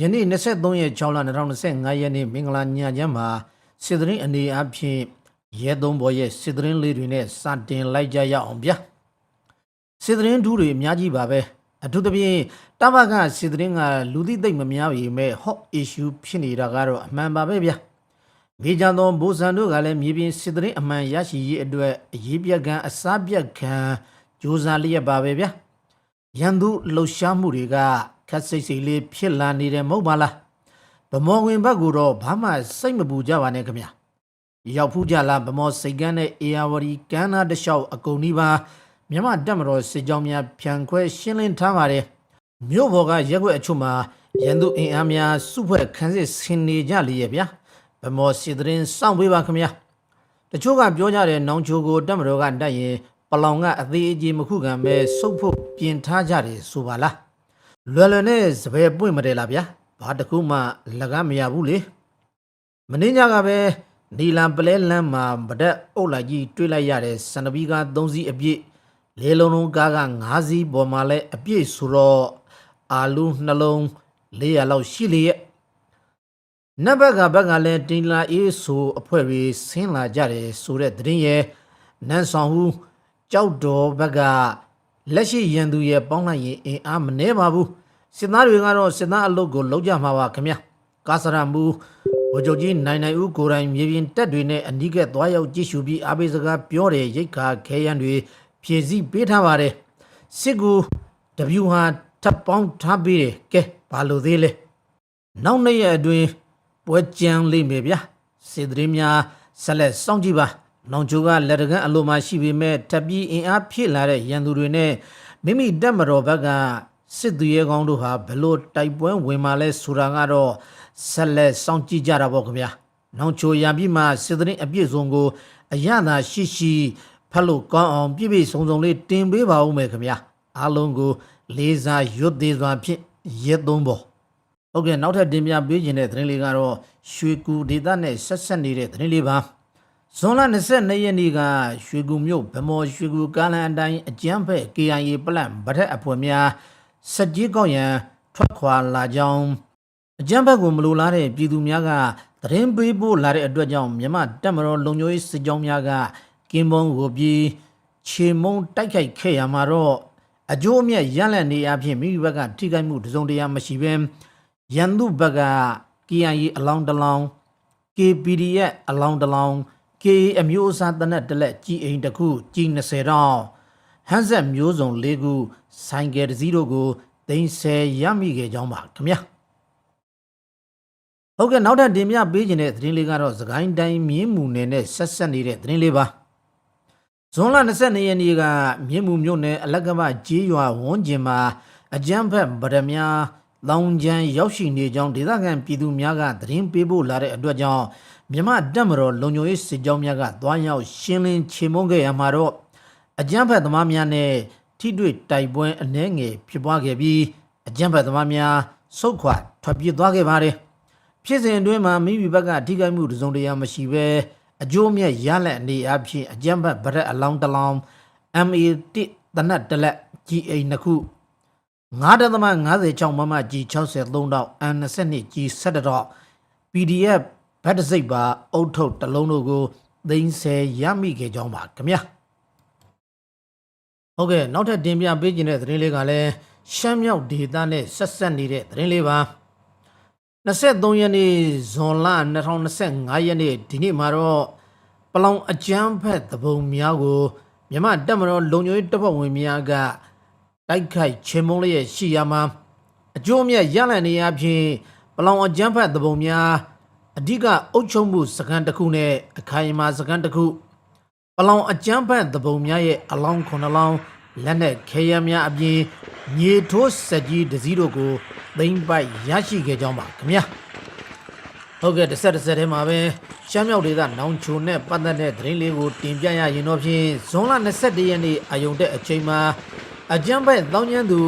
ယနေ့23ရက်6လ2025ရက်နေ့မင်္ဂလာညချမ်းမှာစစ်တရင်အနေအဖြင့်ရဲသုံးဘော်ရဲ့စစ်တရင်လေးတွေနဲ့စတင်လိုက်ကြရအောင်ဗျာစစ်တရင်ဒူးတွေအများကြီးပါပဲအထူးသဖြင့်တဘကစစ်တရင်ကလူသိသိပ်မများပေမဲ့ hot issue ဖြစ်နေတာကတော့အမှန်ပါပဲဗျာမိကြသောဘိုးဆန်တို့ကလည်းမြေပြင်စစ်တရင်အမှန်ရရှိရေးအတွက်အရေးပြက်ကန်အစားပြက်ခံစ조사လျက်ပါပဲဗျာရန်သူလှုပ်ရှားမှုတွေက ခက်စိတ်စိတ်လေးဖြစ်လာနေတယ်မဟုတ်ပါလားဗမော်ဝင်ဘက်ကတော့ဘာမှစိတ်မပူကြပါနဲ့ခင်ဗျာရောက်ဖူးကြလားဗမော်စိတ်ကန်းနဲ့အေယာဝရီကန်းနာတစ်လျှောက်အကုန်ဒီပါမြမတက်မတော်စစ်ကြောင်းများဖြန်ခွဲရှင်းလင်းထားပါတယ်မြို့ဘော်ကရက်ွက်အချို့မှာရန်သူအင်အားများစုဖွဲ့ခန်းစစ်ဆင်နေကြလေရဲ့ဗျာဗမော်စစ်တရင်စောင့်ပေးပါခင်ဗျာတချို့ကပြောကြတယ်နောင်ချိုကိုတက်မတော်ကတိုက်ရင်ပလောင်ကအသေးအကြီးမခုခံပဲစုပ်ဖို့ပြင်ထားကြတယ်ဆိုပါလား လွယ်လွယ်နဲ့စပယ်ပွင့်မတယ်လားဗျာဘာတစ်ခုမှလကမရဘူးလေမင်းညကပဲနီလံပလဲလန်းမှာဗဒက်အုပ်လိုက်ကြီးတွေးလိုက်ရတဲ့စန္ဒပီက3စီးအပြည့်လေးလုံးလုံးကားက5စီးပေါ်မှာလဲအပြည့်ဆိုတော့အာလူနှလုံး400လောက်ရှိလေရဲ့နတ်ဘက်ကဘက်ကလည်းတင်လာအေးဆိုအဖွဲ့တွေဆင်းလာကြတယ်ဆိုတဲ့သတင်းရဲ့နန်းဆောင်ဟုကြောက်တော်ဘက်က လက်ရှိရန်သူရဲ့ပေါင်းလိုက်ရင်အင်အားမနှဲပါဘူးစစ်သားတွေကတော့စစ်သားအလုပ်ကိုလုပ်ကြမှာပါခင်ဗျာကာစရမူဝကြုတ်ကြီးနိုင်နိုင်ဦးကိုယ်တိုင်မြေပြင်တက်တွေနဲ့အနီးကပ်သွားရောက်ကြည့်ရှုပြီးအားပေးစကားပြောတဲ့ရိတ်ခါခဲရန်တွေဖြည့်ဆည်းပေးထားပါတယ်စစ်ကူတဗျူဟာထပ်ပေါင်းထားပေးတယ်ကဲဘာလို့သေးလဲနောက်နှစ်ရက်အတွင်းပွဲကြမ်းလိမ့်မယ်ဗျာစေတရင်များဆက်လက်စောင့်ကြည့်ပါ နောင်ချိုကလက်တကန်းအလိုမရှိပေမဲ့ထပ်ပြီးအင်အားဖြည့်လာတဲ့ရန်သူတွေနဲ့မိမိတက်မတော်ဘက်ကစစ်သူရဲကောင်းတို့ဟာဘလို့တိုက်ပွဲဝင်มาလဲဆိုတာကတော့ဆက်လက်စောင့်ကြည့်ကြတာပေါ့ခင်ဗျာနောင်ချိုရံပြီးမှစေတရင်အပြည့်စုံကိုအရသာရှိရှိဖတ်လို့ကောင်းအောင်ပြည့်ပြည့်စုံစုံလေးတင်ပေးပါဦးမယ်ခင်ဗျာအားလုံးကို လေးစားရွတ်သေးစွာဖြင့်ရက်သုံးပေါ်ဟုတ်ကဲ့နောက်ထပ်တင်ပြပေးခြင်းတဲ့သတင်းလေးကတော့ရွှေကူဒေသနဲ့ဆက်ဆက်နေတဲ့သတင်းလေးပါ ဇွန်လ22ရက်နေ့ကရွှေကူမြို့ဗမော်ရွှေကူကားလန်အတိုင်းအကျန်းဖက် KIA ပလန့်ဗထက်အဖွဲ့များစက်ကြီးကောက်ရန်ထွက်ခွာလာကြောင်းအကျန်းဖက်ကိုမလိုလားတဲ့ပြည်သူများကသတင်းပေးဖို့လာတဲ့အတွက်ကြောင့်မြမတက်မတော်လုံခြုံရေးစစ်ကြောင်းများကကင်းဘုံကိုပြီးခြေမုံတိုက်ခိုက်ခဲ့ရမှာတော့အကျိုးအမြတ်ရလန့်နေအဖြစ်မိမိဘက်ကထိခိုက်မှုတစ်စုံတရာမရှိဘဲရန်သူဘက်က KIA အလောင်းတစ်လောင်း KPDF အလောင်းတစ်လောင်း KA အမျိုးအစားတနက်တစ်လက်ကြီးအိမ်တစ်ခုကြီး20တောင်းဟန်ဆက်မျိုးစုံ၄ခုဆိုင်ကယ်တစ်စီးတို့ကိုသိမ်းဆယ်ရမိခဲ့ကြောင်းပါခင်ဗျာဟုတ်ကဲ့နောက်ထပ်တင်ပြပေးခြင်းတဲ့သတင်းလေးကတော့သခိုင်းတိုင်းမြင်းမူနယ်နဲ့ဆက်ဆက်နေတဲ့သတင်းလေးပါဇွန်လ22ရက်နေ့ကမြင်းမူမြို့နယ်အလက်ကမကြေးရွာဝန်းကျင်မှာအကြမ်းဖက်ဗဒများလောင်ကျန်ရောက်ရှိနေကြောင်းဒေသခံပြည်သူများကသတင်းပေးဖို့လာတဲ့အတွက်ကြောင့် မြမတက်မတော်လုံခြုံရေးစစ်ကြောင်းများကသွားရောက်ရှင်းလင်းချေမှုန်းခဲ့ရမှာတော့အကြမ်းဖက်သမားများနဲ့ထိတွေ့တိုက်ပွဲအနှဲငယ်ဖြစ်ပွားခဲ့ပြီးအကြမ်းဖက်သမားများဆုတ်ခွာထွက်ပြေးသွားခဲ့ပါတယ်ဖြစ်စဉ်အတွင်းမှာမိမိဘက်ကထိခိုက်မှုတစ်စုံတရာမရှိဘဲအကျိုးမြတ်ရလက်အနေအချင်းအကြမ်းဖက်ဗရက်အလောင်းတစ်လောင်း MA1 တနတ်တစ်လက် GA နှစ်ခု9.56မမကြီး63 တော့ N22 ကြီး17 တော့ PDF ဗတ်တစိတ်ပါအုတ်ထုတ်တစ်လုံးတို့ကိုသိမ်းဆယ်ရမိခဲ့ကြောင်းပါခင်ဗျာဟုတ်ကဲ့နောက်ထပ်တင်ပြပေးခြင်းတဲ့သတင်းလေးကလည်းရှမ်းမြောက်ဒေသနဲ့ဆက်ဆက်နေတဲ့သတင်းလေးပါ23ရက်နေ့ဇွန်လ2025ရက်နေ့ဒီနေ့မှာတော့ပလောင်အကြမ်းဖက်သဘုံများကိုမြမတက်မတော်လုံခြုံရေးတပ်ဖွဲ့ဝင်များကတိုက်ခိုက်ချေမုန်းလျက်ရှိရမှာအကျိုးအမြတ်ရလန့်နေရဖြင့်ပလောင်အကြမ်းဖက်သဘုံများ အဓိကအုပ်ချုပ်မှုစခန်းတစ်ခုနဲ့အခိုင်အမာစခန်းတစ်ခုပလောင်အကြမ်းဖက်သဘုံများရဲ့အလောင်းခုနှစ်လောင်းလက်နက်ခဲယမ်းများအပြင်မြေထိုးစက်ကြီးတစ်စီးတို့ကိုသိမ်းပိုက်ရရှိခဲ့ကြောင်းပါခင်ဗျာဟုတ်ကဲ့တစ်ဆက်တစ်ဆက်ထဲမှာပဲရှမ်းမြောက်ဒေသနောင်ချိုနဲ့ပတ်သက်တဲ့သတင်းလေးကိုတင်ပြရရင်တော့ဖြင့်ဇွန်လ21ရက်နေ့အယုံတဲ့အချိန်မှာအကြမ်းဖက်တောင်းကျမ်းသူ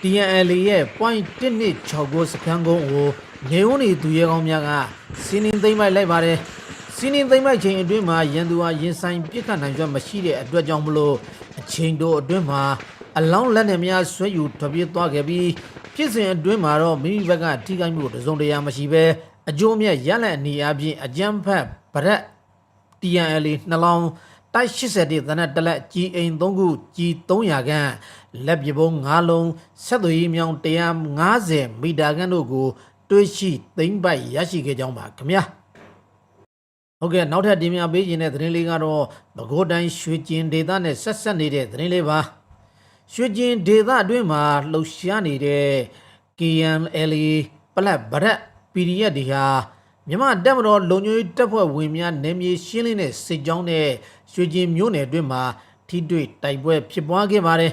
TNL ရဲ့ point 169စခန်းကုန်းကို နေဦးနေသူရဲကောင်းများကစီးနင်းသိမ့်မိုက်လိုက်ပါတယ်စီးနင်းသိမ့်မိုက်ချိန်အတွင်းမှာရန်သူဟာရင်ဆိုင်ပြစ်ခတ်နိုင်ကြမရှိတဲ့အတွက်ကြောင့်မလို့အချိန်တိုအတွင်းမှာအလောင်းလက်နဲ့များဆွဲယူထွက်ပြေးသွားခဲ့ပြီးဖြစ်စဉ်အတွင်းမှာတော့မိမိဘက်ကထိခိုက်မှုတစ်စုံတစ်ရာမရှိဘဲအကျိုးအမြတ်ရလန့်အနေအချင်းအကြမ်းဖက်ဗရက် TNL နှလောင်းတိုက်81သနက်တလက်ကြီးအိမ်3ခုကြီး300ခန့်လက်ပပုံး9လုံးဆက်သွေးမြောင်း150မီတာခန့်တို့ကို တွေးရှိသိမ့်ပိုက်ရရှိခဲ့ကြောင်းပါခင်ဗျာဟုတ်ကဲ့နောက်ထပ်တင်ပြပေးခြင်းတဲ့သတင်းလေးကတော့ပဲခူးတိုင်းရွှေကျင်ဒေသနဲ့ဆက်ဆက်နေတဲ့သတင်းလေးပါရွှေကျင်ဒေသအတွင်းမှာလှုပ်ရှားနေတဲ့ KNL ပလက်ဗရက် PDF တွေဟာမြန်မာတပ်မတော်လုံခြုံရေးတပ်ဖွဲ့ဝင်များနယ်မြေရှင်းလင်းတဲ့စစ်ကြောင်းနဲ့ရွှေကျင်မြို့နယ်အတွင်းမှာထိတွေ့တိုက်ပွဲဖြစ်ပွားခဲ့ပါတယ်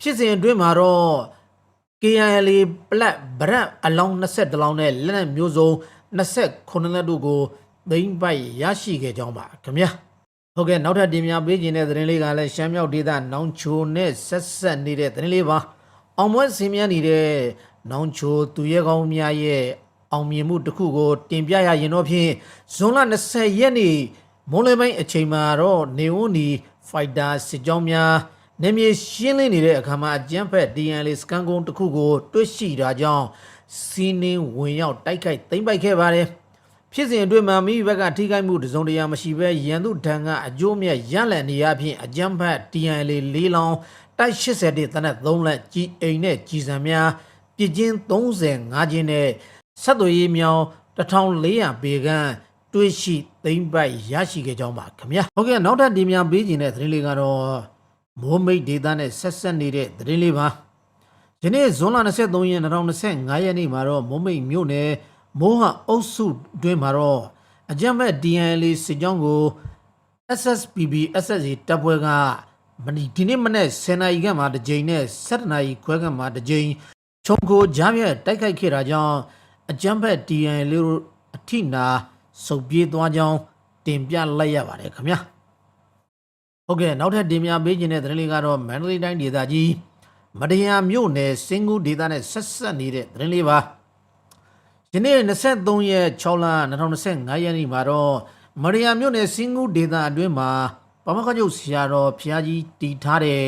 ဖြစ်စဉ်အတွင်းမှာတော့ KNL ပလက်ဗရက်အလောင်း20လောင်းနဲ့လက်နက်မျိုးစုံ29လက်တို့ကိုသိမ်းပိုက်ရရှိခဲ့ကြောင်းပါခင်ဗျာဟုတ်ကဲ့နောက်ထပ်တင်ပြပေးခြင်းတဲ့သတင်းလေးကလည်းရှမ်းမြောက်ဒေသနောင်ချိုနဲ့ဆက်ဆက်နေတဲ့သတင်းလေးပါအောင်မွဲစင်မြန်းနေတဲ့နောင်ချိုသူရဲကောင်းများရဲ့အောင်မြင်မှုတစ်ခုကို တင်ပြရရင်တော့ဖြင့်ဇွန်လ20ရက်နေ့မွန်လယ်ပိုင်းအချိန်မှာတော့နေဝန်နီဖိုက်တာစစ်ကြောင်းများ နေမြေရှင်းလင်းနေတဲ့အခါမှာအကြမ်းဖက် DNL စကန်ကုန်းတစ်ခုကိုတွေ့ရှိတာကြောင့်စီးနင်းဝင်ရောက်တိုက်ခိုက်သိမ်းပိုက်ခဲ့ပါတယ်ဖြစ်စဉ်အတွင်းမှာမိမိဘက်ကထိခိုက်မှုတစုံတရာမရှိဘဲရန်သူဒဏ်ကအကျိုးမြတ်ရလန်နေရဖြင့်အကြမ်းဖက် DNL ၄လောင်းတိုက်80တနက်3လက်ကြီးအိမ်နဲ့ကြီးစံများပြစ်ချင်း35ချင်းနဲ့ဆက်သွေးရေးမြောင်း1400ပေခန့်တွေ့ရှိသိမ့်ပိုက်ရရှိခဲ့ကြောင်းပါခင်ဗျာဟုတ်ကဲ့နောက်ထပ်ဒီများပေးခြင်းတဲ့သတင်းလေးကတော့ မိုးမိတ်ဒေသနဲ့ဆက်ဆက်နေတဲ့သတင်းလေးပါဒီနေ့ဇွန်လ23ရက်2025ရက်နေ့မှာတော့မိုးမိတ်မြို့နယ်မိုးဟအုပ်စုတွင်မှာတော့အကြမ်းဖက် DNL စစ်ကြောင်းကို SSPB SSA တပ်ဖွဲ့ကမနီဒီနေ့မနေ့10နာရီခန့်မှာတစ်ကြိမ်နဲ့7နာရီခွဲခန့်မှာတစ်ကြိမ်ခြုံကိုကြားပြတ်တိုက်ခိုက်ခဲ့တာကြောင့်အကြမ်းဖက် DNL တို့အထိနာစုပ်ပြေးသွားကြောင်းတင်ပြလိုက်ရပါတယ်ခင်ဗျာ ဟုတ်ကဲ့နောက်ထပ်တင်ပြပေးခြင်းတဲ့သတင်းလေးကတော့မန္တလေးတိုင်းဒေသကြီးမတရားမြို့နယ်စင်ကူးဒေသနဲ့ဆက်ဆက်နေတဲ့သတင်းလေးပါယနေ့23ရက်6လ2025ရက်နေ့မှာတော့မရယာမြို့နယ်စင်ကူးဒေသအတွင်းမှာပမခကျုပ်ဆရာတော်ဖျားကြီးတည်ထားတဲ့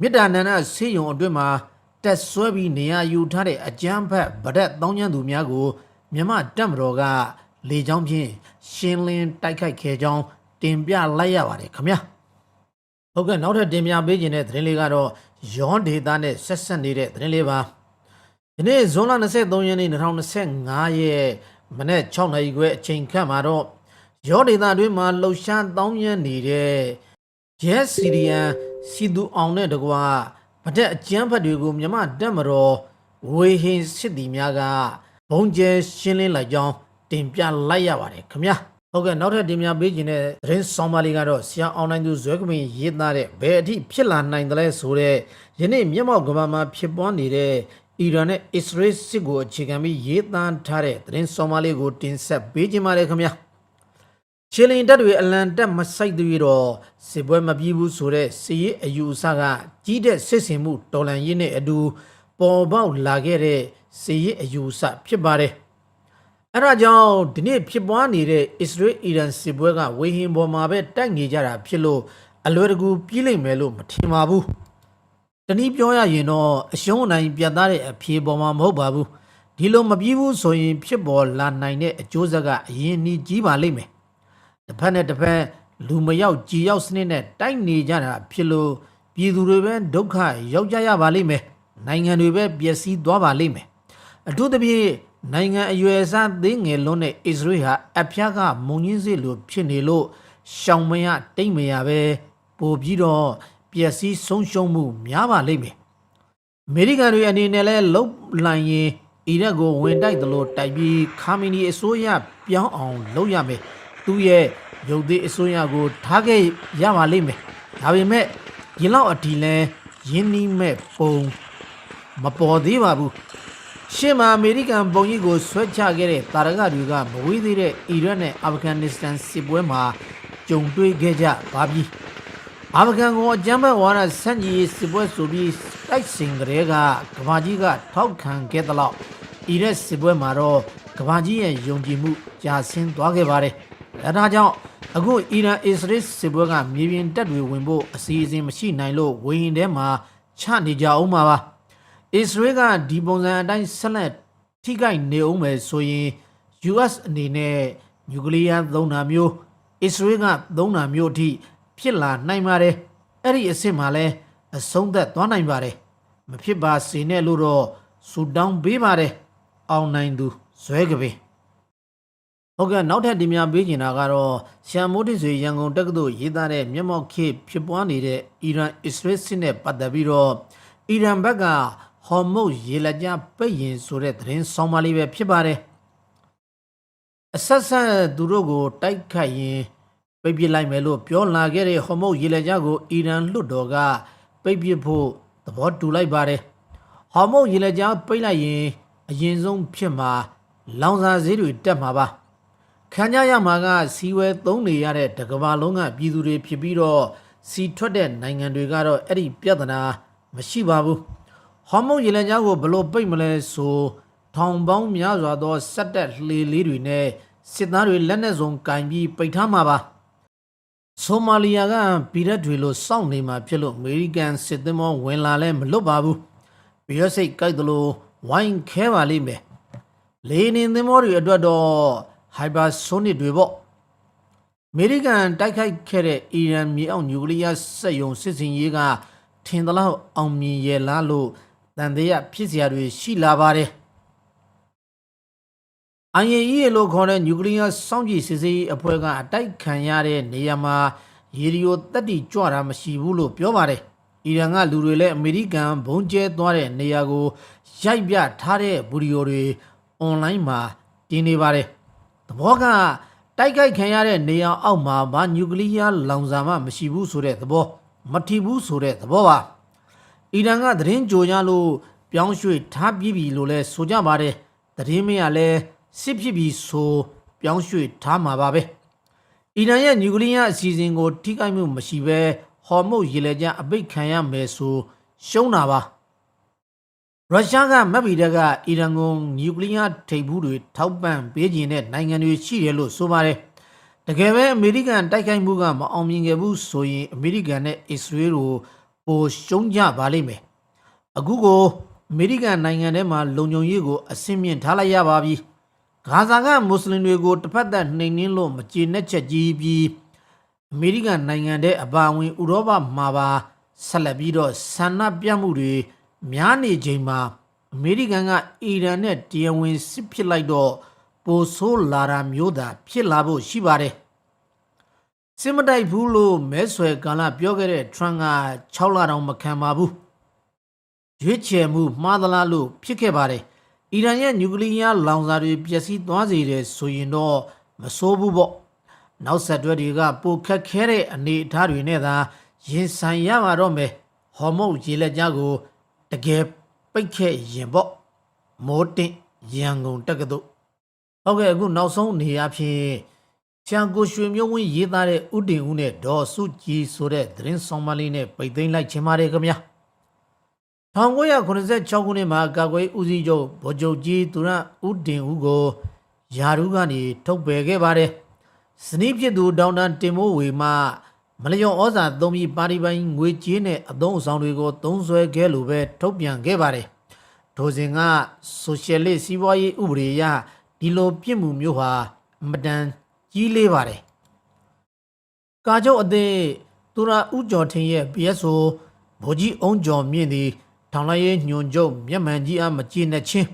မေတ္တာနန္ဒဆေးရုံအတွင်းမှာတက်ဆွဲပြီးနေရာယူထားတဲ့အကျန်းဖက်ဗဒက်တောင်းကျမ်းသူများကိုမြမတက်မတော်ကလေကြောင်းဖြင့်ရှင်းလင်းတိုက်ခိုက်ခဲ့ကြောင်း တင်ပြလိုက်ရပါတယ်ခင်ဗျာဟုတ်ကဲ့နောက်ထပ်တင်ပြပေးခြင်းတဲ့သတင်းလေးကတော့ယောဒေတာနဲ့ဆက်ဆက်နေတဲ့သတင်းလေးပါဒီနေ့ဇွန်လ23ရက်နေ့2025ရက်မနေ့6နာရီခွဲအချိန်ခန့်မှာတော့ယောဒေတာအတွင်းမှာလှုပ်ရှားတောင်းမြန်းနေတဲ့ရဲစီရီယန်စီသူအောင်နဲ့တကွာဗဒက်အကျန်းဖတ်တွေကိုမြမတက်မတော်ဝေဟင်စစ်တီများကဘုံကျဲရှင်းလင်းလိုက်ကြောင်းတင်ပြလိုက်ရပါတယ်ခင်ဗျာ ဟုတ်ကဲ့နောက်ထပ်တင်ပြပေးခြင်းတဲ့သတင်းဆောင်ပါလေးကတော့ဆရာအောင်နိုင်သူဇွဲကမင်ရေးသားတဲ့ဘယ်အထိဖြစ်လာနိုင်တယ်လဲဆိုတဲ့ယနေ့မျက်မှောက်ကမ္ဘာမှာဖြစ်ပွားနေတဲ့အီရန်နဲ့အစ္စရေးစစ်ကိုအခြေခံပြီးရေးသားထားတဲ့သတင်းဆောင်ပါလေးကိုတင်ဆက်ပေးခြင်းပါတယ်ခင်ဗျာချီလင်တက်တွေအလံတက်မဆိုင်သေးတော့စစ်ပွဲမပြီးဘူးဆိုတဲ့စီရေးအယူအဆကကြီးတဲ့စစ်စင်မှုတော်လန်ရေးနဲ့အတူပေါ်ပေါက်လာခဲ့တဲ့စီရေးအယူအဆဖြစ်ပါတယ် အဲဒါကြောင့်ဒီနေ့ဖြစ်ပွားနေတဲ့အစ္စရေးအီရန်စစ်ပွဲကဝေဟင်ပေါ်မှာပဲတိုက်နေကြတာဖြစ်လို့အလွယ်တကူပြီးလိမ့်မယ်လို့မထင်ပါဘူးတနည်းပြောရရင်တော့အရှုံးအနိုင်ပြတ်သားတဲ့အဖြေပေါ်မှာမဟုတ်ပါဘူးဒီလိုမပြီးဘူးဆိုရင်ဖြစ်ပေါ်လာနိုင်တဲ့အကျိုးဆက်ကအရင်နီးကြီးပါလိမ့်မယ်တစ်ဖက်နဲ့တစ်ဖက်လူမရောက်ကြည်ရောက်စနစ်နဲ့တိုက်နေကြတာဖြစ်လို့ပြည်သူတွေပဲဒုက္ခရောက်ကြရပါလိမ့်မယ်နိုင်ငံတွေပဲပျက်စီးသွားပါလိမ့်မယ်အထူးသဖြင့် နိုင်ငံအရွယ်အစားသေးငယ်လွန်းတဲ့အစ္စရေးဟာအဖျားကမုံညင်းစေလိုဖြစ်နေလို့ရှောင်မရတိတ်မရပဲပို့ပြီးတော့ပျက်စီးဆုံးရှုံးမှုများပါလိမ့်မယ်အမေရိကန်တွေအနေနဲ့လဲလုတ်လိုက်ရင်အီရတ်ကိုဝင်တိုက်တယ်လို့တိုက်ပြီးခါမီနီအစိုးရပြောင်းအောင်လုပ်ရမယ်သူ့ရဲ့ရုပ်သေးအစိုးရကိုထားခဲ့ရပါလိမ့်မယ်ဒါပေမဲ့ဒီလောက်အတီလဲရင်းနှီးမဲ့ပုံမပေါ်သေးပါဘူး ရှေ့မှာအမေရိကန်ပုံကြီးကိုဆွဲချခဲ့တဲ့တာရကတွေကမဝေးသေးတဲ့အီရတ်နဲ့အာဖဂန်နစ္စတန်စစ်ပွဲမှာကြုံတွေ့ခဲ့ကြပါပြီအာဖဂန်ကိုအကြမ်းဖက်ဝါဒဆန့်ကျင်ရေးစစ်ပွဲဆိုပြီးတိုက်စင်ကလေးကကဘာကြီးကထောက်ခံခဲ့တဲ့လောက်အီရတ်စစ်ပွဲမှာတော့ကဘာကြီးရဲ့ယုံကြည်မှုကြာဆင်းသွားခဲ့ပါတယ်။အဲဒါကြောင့်အခုအီရန်အစ္စရေးစစ်ပွဲကမြေပြင်တပ်တွေဝင်ဖို့အစီအစဉ်မရှိနိုင်လို့ဝေရင်ထဲမှာချနေကြအောင်ပါပါ အစ္စရေးကဒီပုံစံအတိုင်းဆက်လက်ထိခိုက်နေအောင်မယ်ဆိုရင် US အနေနဲ့နျူကလ িয়ার သုံးတာမျိုးအစ္စရေးကသုံးတာမျိုးအထိဖြစ်လာနိုင်ပါတယ်အဲ့ဒီအစ်စ်မှာလဲအဆုံးသက်သွားနိုင်ပါတယ်မဖြစ်ပါစေနဲ့လို့တော့ဆူတောင်းပေးပါတယ်အောင်နိုင်သူဇွဲကပင်ဟုတ်ကဲ့နောက်ထပ်တင်ပြပေးချင်တာကတော့ရှမ်မိုးတစ်ဆွေရန်ကုန်တက္ကသိုလ်ရေးသားတဲ့မျက်မှောက်ခေတ်ဖြစ်ပွားနေတဲ့အီရန်အစ္စရေးစစ်နဲ့ပတ်သက်ပြီးတော့အီရန်ဘက်က ဟော်မုတ်ရေလက်ကြားပိတ်ရင်ဆိုတဲ့သတင်းဆောင်ပါလေးပဲဖြစ်ပါတယ်အဆက်ဆက်သူတို့ကိုတိုက်ခိုက်ရင်ပိတ်ပစ်လိုက်မယ်လို့ပြောလာခဲ့တဲ့ဟော်မုတ်ရေလက်ကြားကိုအီရန်လွှတ်တော်ကပိတ်ပစ်ဖို့သဘောတူလိုက်ပါတယ်ဟော်မုတ်ရေလက်ကြားပိတ်လိုက်ရင်အရင်ဆုံးဖြစ်မှာလောင်စာဈေးတွေတက်မှာပါခံကြရမှာကစီဝဲသုံးနေရတဲ့တကဘာလုံးကပြည်သူတွေဖြစ်ပြီးတော့စီထွက်တဲ့နိုင်ငံတွေကတော့အဲ့ဒီပြဿနာမရှိပါဘူး ဟော်မုတ်ရေလက်ကြားကိုဘလို့ပိတ်မလဲဆိုထောင်ပေါင်းများစွာသောစက်တက်လှေလေးတွေနဲ့စစ်သားတွေလက်နက်စုံကင်ပြီးပိတ်ထားမှာပါဆိုမာလီယာကပြည်ရက်တွေလို့စောင့်နေမှာဖြစ်လို့အမေရိကန်စစ်သင်္ဘောဝင်လာလဲမလွတ်ပါဘူးပြည်ရက်စိတ်ကြိုက်တယ်လို့ဝိုင်းခဲပါလိမ့်မယ်လေနေသင်္ဘောတွေအတွက်တော့ဟိုက်ပါဆိုနစ်တွေပေါ့အမေရိကန်တိုက်ခိုက်ခဲ့တဲ့အီရန်မြေအောက်နျူကလ িয়ার စက်ရုံစစ်စင်ရေးကထင်သလောက်အောင်မြင်ရဲ့လားလို့ တန်တရားဖြစ်စရာတွေရှိလာပါတယ် IAEA လို့ခေါ်တဲ့နျူကလ িয়ার စောင့်ကြည့်စစ်ဆေးရေးအဖွဲ့ကအတိုက်ခံရတဲ့နေရာမှာရေဒီယိုတက်တီကြွတာမရှိဘူးလို့ပြောပါတယ်။အီရန်ကလူတွေလည်းအမေရိကန်ဘုံကျဲသွားတဲ့နေရာကိုရိုက်ပြထားတဲ့ဗီဒီယိုတွေအွန်လိုင်းမှာတင်နေပါတယ်။သဘောကတိုက်ခိုက်ခံရတဲ့နေရာအောက်မှာဘာနျူကလ িয়ার လောင်စာမှမရှိဘူးဆိုတဲ့သဘောမထီဘူးဆိုတဲ့သဘောပါ။ အီရန်ကသတင်းကြိုရလို့ပြောင်းရွှေ့ထားပြီးပြီလို့လဲဆိုကြပါတယ်။သတင်းမရလဲစစ်ဖြစ်ပြီးဆိုပြောင်းရွှေ့ထားမှာပါပဲအီရန်ရဲ့နျူကလ িয়ার အစီအစဉ်ကိုထိခိုက်မှုမရှိဘဲဟော်မုတ်ရေလေကြအပိတ်ခံရမယ်ဆိုရှုံးတာပါရုရှားကမက်ဘီတက်ကအီရန်ကိုနျူကလ িয়ার ထိပ်ဘူးတွေထောက်ပံ့ပေးခြင်းတဲ့နိုင်ငံတွေရှိတယ်လို့ဆိုပါတယ်တကယ်ပဲအမေရိကန်တိုက်ခိုက်မှုကမအောင်မြင်ခဲ့ဘူးဆိုရင်အမေရိကန်နဲ့အစ္စရေးကို ပိုရှုံးကြပါလိမ့်မယ်အခုကိုအမေရိကန်နိုင်ငံထဲမှာလုံခြုံရေးကိုအဆင့်မြင့်ထားလိုက်ရပါပြီ။ဂါဇာကမွတ်စလင်တွေကိုတစ်ဖက်သက်နှိမ်နင်းလို့မကျေနပ်ချက်ကြီးပြီးအမေရိကန်နိုင်ငံတဲ့အပါအဝင်ဥရောပမှာပါဆက်လက်ပြီးတော့ဆန္ဒပြမှုတွေများနေချိန်မှာအမေရိကန်ကအီရန်နဲ့တရားဝင်စစ်ဖြစ်လိုက်တော့ပိုဆိုးလာတာမျိုးသာဖြစ်လာဖို့ရှိပါတယ် စစ်မတိုက်ဘူးလို့မဲဆွယ်ကာလပြောခဲ့တဲ့ထရန့်က6လတောင်မခံပါဘူးရွေးချယ်မှုမှားသလားလို့ဖြစ်ခဲ့ပါတယ်အီရန်ရဲ့နျူကလ িয়ার လောင်စာတွေပျက်စီးသွားစေတယ်ဆိုရင်တော့မဆိုးဘူးပေါ့နောက်ဆက်တွဲတွေကပိုခက်ခဲတဲ့အနေအထားတွေနဲ့သာရင်ဆိုင်ရမှာတော့မယ်ဟော်မုတ်ရေလက်ကြားကိုတကယ်ပိတ်ခဲ့ရင်ပေါ့မိုးတင်ရန်ကုန်တက္ကသိုလ်ဟုတ်ကဲ့အခုနောက်ဆုံးနေရာဖြင့် ချန်ကိုရွှေမျိုးဝင်းရေးသားတဲ့ဥတင်ဦးနဲ့ဒေါ်စုကြည်ဆိုတဲ့သတင်းဆောင်မလေးနဲ့ပိတ်သိမ်းလိုက်ခြင်းပါတယ်ခင်ဗျာ1986ခုနှစ်မှာကာကွယ်ဦးစီးချုပ်ဗိုလ်ချုပ်ကြီးသူရဦးတင်ဦးကိုယာရုကနေထုတ်ပယ်ခဲ့ပါတယ်။ဇနီးဖြစ်သူဒေါက်တာတင်မိုးဝေမှမလျော်ဩဇာသုံးပြီးပါတီပိုင်းငွေကြေးနဲ့အသုံးအဆောင်တွေကိုသုံးစွဲခဲ့လို့ပဲထုတ်ပြန်ခဲ့ပါတယ်။ဒိုစဉ်ကဆိုရှယ်လစ်စီးပွားရေးဥပဒေအရဒီလိုပြစ်မှုမျိုးဟာအမတန် ကြီးလေးပါတယ်။ကာချုပ်အသည့်သူရဦးကျော်ထင်းရဲ့ PSO ဗိုလ်ကြီးအုံးကျော်မြင့်သည်ထောင်လိုက်ရေးညွန်ချုပ်မျက်မှန်ကြီးအားမကြည့်နဲ့ချင်း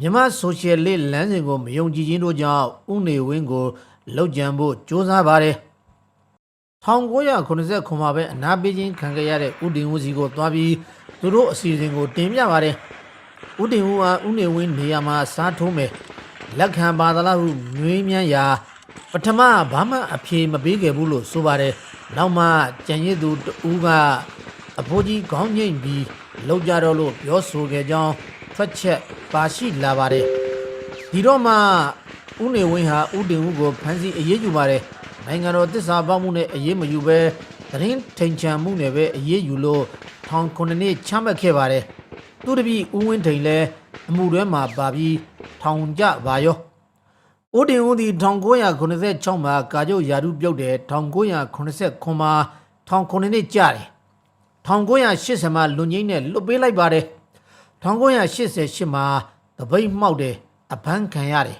မြမဆိုရှယ်လစ်လမ်းစဉ်ကိုမယုံကြည်ခြင်းတို့ကြောင့်ဥနေဝင်းကိုလောက်ကြံဖို့ကြိုးစားပါတယ်1989မှာပဲအနာပေးခြင်းခံခဲ့ရတဲ့ဥတင်ဦးစီကိုသွားပြီးသူတို့အစီအစဉ်ကိုတင်ပြပါတယ်ဥတင်ဦးအားဥနေဝင်းနေရာမှာစားထိုးမယ်လက်ခံပါသလားဟုငွေမြန်းရာ ပထမဘာမှအဖြေမပေးခဲ့ဘူးလို့ဆိုပါတယ်နောက်မှကြံရည်သူတူကအဖိုးကြီးခေါင်းငိမ့်ပြီးလောက်ကြတော့လို့ပြောဆိုခဲ့ကြောင်းထွက်ချက်ပါရှိလာပါတယ်ဒီတော့မှဦးနေဝင်းဟာဦးတင်ဦးကိုဖမ်းဆီးအရေးယူပါတယ်နိုင်ငံတော်တစ္ဆာပေါက်မှုနဲ့အရေးမယူဘဲသတင်းထိန်ချန်မှုနဲ့ပဲအရေးယူလို့ထောင်ခုနှစ်ချမှတ်ခဲ့ပါတယ်သူတပည့်ဦးဝင်းထိန်လည်းအမှုတွဲမှာပါပြီးထောင်ကြပါရော ဦးတင်ဦးသည်1986မှာကာကြုတ်ယာရုပြုတ်တယ်1989မှာ1900နှစ်ကြာတယ်1980မှာလူငိမ့်နဲ့လွတ်ပေးလိုက်ပါတယ်1988မှာတပိတ်မှောက်တယ်အဖမ်းခံရတယ်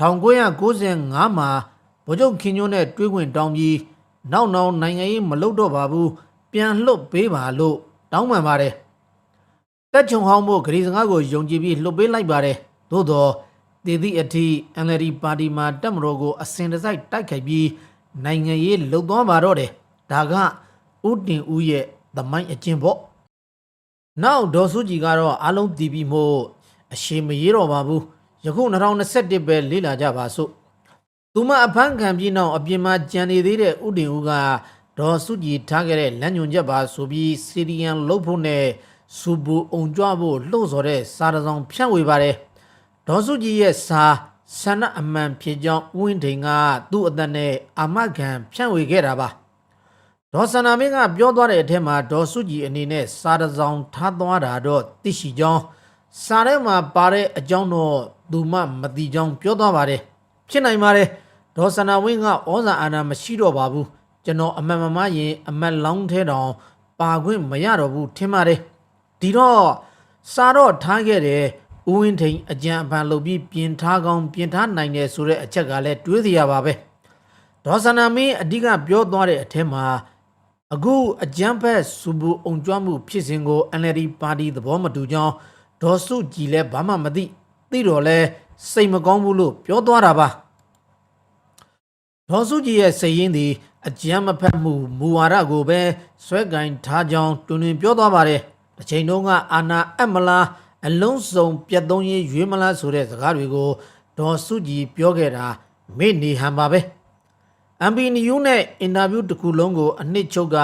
1995မှာဗိုလ်ချုပ်ခင်ညိုးနဲ့တွေးခွင့်တောင်းပြီးနောက်နောက်နိုင်ငံရေးမလုပ်တော့ပါဘူးပြန်လွတ်ပေးပါလို့တောင်းပန်ပါတယ်တက်ချုံဟောင်းမှုဂရီစကားကိုယုံကြည်ပြီးလွတ်ပေးလိုက်ပါတယ်သို့တော့ တည်သည့်အထိ NLD ပါတီမှာတက်မတော်ကိုအစဉ်တစိုက်တိုက်ခိုက်ပြီးနိုင်ငံရေးလှုပ်သွားပါတော့တယ်ဒါကဥတင်ဦးရဲ့သမိုင်းအကျင့်ပေါ့နောက်ဒေါ်စုကြည်ကတော့အားလုံးတည်ပြီးမို့အရှိမရေးတော့ပါဘူးယခု2021ပဲလေ့လာကြပါစို့သူမအဖမ်းခံပြီးနောက်အပြင်မှာကြံနေသေးတဲ့ဥတင်ဦးကဒေါ်စုကြည်ထားခဲ့တဲ့လမ်းညွန်ချက်ပါဆိုပြီးစီရီယန်လုတ်ဖို့နဲ့စူဘူအုံကြွဖို့လှုံ့ဆော်တဲ့စာတစ်စောင်ဖြန့်ဝေပါတယ် ဒေါ်စုကြည်ရဲ့စာဆန္ဒအမှန်ဖြစ်ကြောင်းဥဝင်ထိန်ကသူ့အသက်နဲ့အာမခံဖြန့်ဝေခဲ့တာပါဒေါ်စန္နာမင်းကပြောသွားတဲ့အထက်မှာဒေါ်စုကြည်အနေနဲ့စာတစ်စောင်ထားသွားတာတော့သိရှိကြောင်းစာထဲမှာပါတဲ့အကြောင်းတော့သူမမသိကြောင်းပြောသွားပါတယ်ဖြစ်နိုင်ပါတယ်ဒေါ်စနာဝင်းကဩဇာအာဏာမရှိတော့ပါဘူးကျွန်တော်အမတ်မမရင်အမတ်လောင်းထဲတောင်ပါခွင့်မရတော့ဘူးထင်ပါတယ်ဒီတော့စာတော့ထားခဲ့တယ် ဦးဝင်းထိန်အကြံအဖန်လုပ်ပြီးပြင်ထားကောင်းပြင်ထားနိုင်တယ်ဆိုတဲ့အချက်ကလည်းတွေးစရာပါပဲဒေါ်စနာမင်းအဓိကပြောသွားတဲ့အထက်မှာအခုအကြံဖက်စူဘူအုံကြွမှုဖြစ်စဉ်ကို NLD ပါတီသဘောမတူကြောင်းဒေါ်စုကြည်လည်းဘာမှမသိသိတော့လဲစိတ်မကောင်းဘူးလို့ပြောသွားတာပါဒေါ်စုကြည်ရဲ့စိတ်ရင်းသည်အကြမ်းမဖက်မှုမူဝါဒကိုပဲဆွဲကင်ထားကြောင်းတွင်တွင်ပြောသွားပါတယ်။တစ်ချိန်တုန်းကအာနာအပ်မလား အလုံးစုံပြတ်သုံးရေးရွေးမလားဆိုတဲ့စကားတွေကိုဒေါ်စုကြည်ပြောခဲ့တာမေ့နေဟန်ပါပဲ။ MB New နဲ့အင်တာဗျူးတစ်ခုလုံးကိုအနှစ်ချုပ်က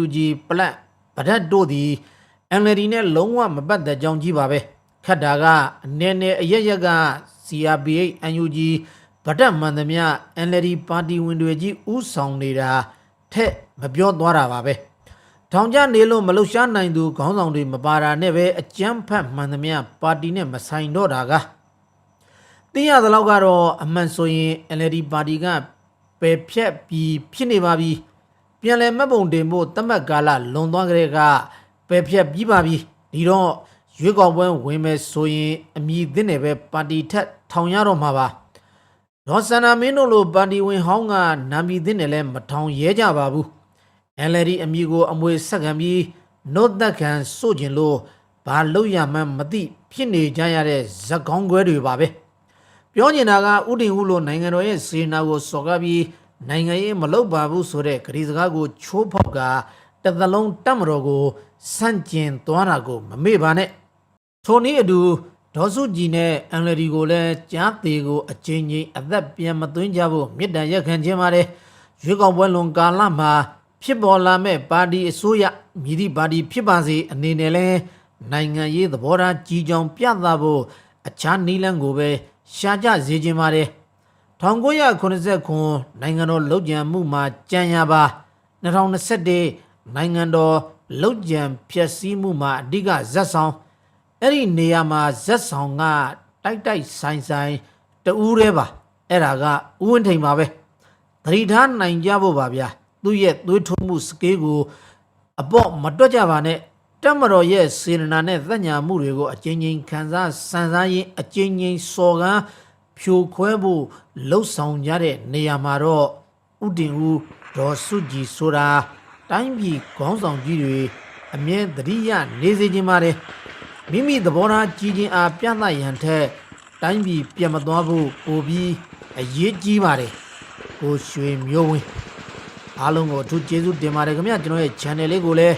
UNG ပလက်ဗဒတ်တို့သည် NLD နဲ့လုံးဝမပတ်သက်ကြောင်းကြီးပါပဲ။ခတ်တာကအနေနဲ့အရရက်က CRPH UNG ဗဒတ်မှန်သမျှ NLD ပါတီဝင်တွေကြီးဥဆောင်နေတာထက်မပြောသွားတာပါပဲ ထောင်ကျနေလို့မလှုပ်ရှားနိုင်သူခေါင်းဆောင်တွေမပါတာနဲ့ပဲအကြမ်းဖက်မှန်သမျှပါတီနဲ့မဆိုင်တော့တာကသိရသလောက်ကတော့အမှန်ဆိုရင် NLD ပါတီကပယ်ဖြတ်ပြီးဖြစ်နေပါပြီပြန်လည်မှတ်ပုံတင်ဖို့တတ်မှတ်ကာလလွန်သွားကြတဲ့ကပယ်ဖြတ်ပြီးပါပြီဒီတော့ရွေးကောက်ပွဲဝင်မယ်ဆိုရင်အမည်သစ်နဲ့ပဲပါတီထက်ထောင်ရတော့မှာပါဒေါ်စန္နာမင်းတို့လိုပါတီဝင်ဟောင်းကနာမည်သစ်နဲ့လည်းမထောင်ရဲကြပါဘူး LD အမည်ကို အမွေဆက်ခံပြီးနှုတ်သက်ခံစို့ကျင်လို့ဘာလို့ရမှန်းမသိဖြစ်နေကြရတဲ့ဇက်ကောင်းခွဲတွေပါပဲပြောချင်တာကဥတင်ဦးလိုနိုင်ငံတော်ရဲ့စေနာကိုစော်ကားပြီးနိုင်ငံရေးမလုပ်ပါဘူးဆိုတဲ့ကတိစကားကိုချိုးဖောက်ကတစ်သလုံးတတ်မတော်ကိုစန့်ကျင်သွားတာကိုမမေ့ပါနဲ့ထိုနည်းအတူဒေါ်စုကြည်နဲ့အန်လဒီကိုလည်းကြားသေးကိုအချင်းချင်းအသက်ပြန်မသွင်းကြဖို့မြစ်တန်ရက်ခံခြင်းပါတယ်ရွေးကောက်ပွဲလွန်ကာလမှာ ဖြစ်ပေါ်လာမဲ့ပါတီအစိုးရမြည်သည့်ပါတီဖြစ်ပါစေအနေနဲ့လဲနိုင်ငံရေးသဘောထားကြီးကြောင်ပြသဖို့အခြားနည်းလမ်းကိုပဲရှာကြစေခြင်းပါတယ်1989နိုင်ငံတော်လုံခြံမှုမှာကြံရပါ2021နိုင်ငံတော်လုံခြံဖြစ်စည်းမှုမှာအဓိကဇက်ဆောင်အဲ့ဒီနေရာမှာဇက်ဆောင်ကတိုက်တိုက်ဆိုင်ဆိုင်တူးရဲပါအဲ့ဒါကဥဝင်းထိန်ပါပဲသတိထားနိုင်ကြဖို့ပါဗျာ သူ့ရဲ့သွေးထိုးမှုစကေးကိုအပေါ့မတွက်ကြပါနဲ့တက်မတော်ရဲ့စေရနာနဲ့သက်ညာမှုတွေကိုအချင်းချင်းခံစားစံစားရင်အချင်းချင်းစော်ကန်းဖြိုခွဲဖို့လှုပ်ဆောင်ကြတဲ့နေရာမှာတော့ဥတင်ဦးဒေါ်စုကြည်ဆိုတာတိုင်းပြည်ခေါင်းဆောင်ကြီးတွေအမြဲတတိယနေစေခြင်းပါတယ်မိမိသဘောထားကြီးခြင်းအားပြသရန်ထက်တိုင်းပြည်ပြတ်မသွားဖို့ပိုပြီးအရေးကြီးပါတယ်ကိုရွှေမျိုးဝင်း အားလုံးကိုအထူးကျေးဇူးတင်ပါတယ်ခင်ဗျာကျွန်တော်ရဲ့ channel လေးကိုလည်း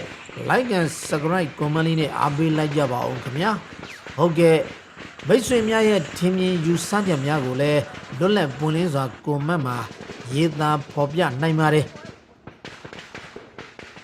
like and subscribe comment လေးနဲ့အားပေးလိုက်ကြပါဦးခင်ဗျာဟုတ်ကဲ့မိတ်ဆွေများရဲ့ထင်မြင်ယူဆကြများကိုလည်းလွတ်လပ်ပွင့်လင်းစွာ comment မှာရေးသားဖော်ပြနိုင်ပါတယ်